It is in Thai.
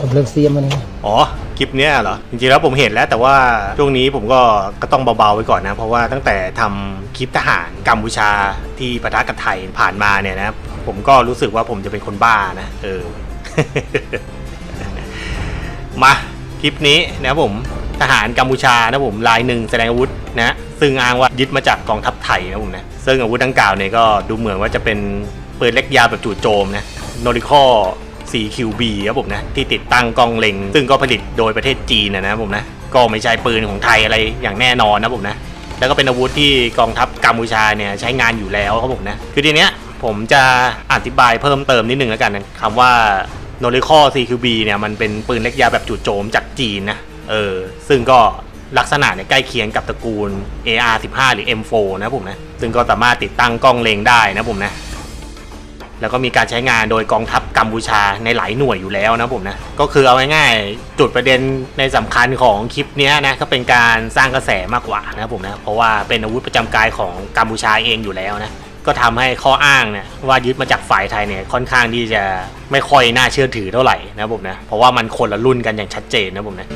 ผมเลิกเซียมมันอ๋อคลิปเนี้ยเหรอ จริงๆแล้วผมเห็นแล้วแต่ว่าช่วงนี้ผมก็ก็ต้องเบาๆไว้ก่อนนะ เพราะว่าตั้งแต่ทำคลิปทหารกัมพูชาที่ปะทะกับไทยผ่านมาเนี่ยนะ ผมก็รู้สึกว่าผมจะเป็นคนบ้านะ เออ มาคลิปนี้นะครับผมทหารกัมพูชานะผมรายหนึ่งแสดงอาวุธนะซึ่งอ้างว่ายึดมาจากกองทัพไทยนะผมนะซึ่งอาวุธดังกล่าวเนี่ยก็ดูเหมือนว่าจะเป็นปืนเล็กยาวแบบจู่โจมนะโนริคอ 4QB ครับผมนะที่ติดตั้งกล้องเล็ง ซึ่งก็ผลิตโดยประเทศจีนนะนะผมนะก็ไม่ใช่ปืนของไทยอะไรอย่างแน่นอนนะผมนะแล้วก็เป็นอาวุธที่กองทัพกัมพูชาเนี่ยใช้งานอยู่แล้วครับผมนะคือทีเนี้ยผมจะอธิบายเพิ่มเติมนิดนึงแล้วกันคำว่าโนริคอ CQB เนี่ยมันเป็นปืนเล็กยาแบบจู่โจมจากจีนนะเออซึ่งก็ลักษณะเนี่ยใกล้เคียงกับตระกูล AR15 หรือ M4 นะผมนะ ซึ่งก็สามารถติดตั้งกล้องเล็งได้นะผมนะ แล้วก็มีการใช้งานโดยกองทัพกัมพูชาในหลายหน่วยอยู่แล้วนะผมนะ ก็คือเอาง่ายๆจุดประเด็นในสำคัญของคลิปนี้นะก็เป็นการสร้างกระแสมากกว่านะผมนะ เพราะว่าเป็นอาวุธประจำกายของกัมพูชาเองอยู่แล้วนะก็ทำให้ข้ออ้างเนี่ยว่ายึดมาจากฝ่ายไทยเนี่ยค่อนข้างที่จะไม่ค่อยน่าเชื่อถือเท่าไหร่นะผมนะเพราะว่ามันคนละรุ่นกันอย่างชัดเจนนะผมนะ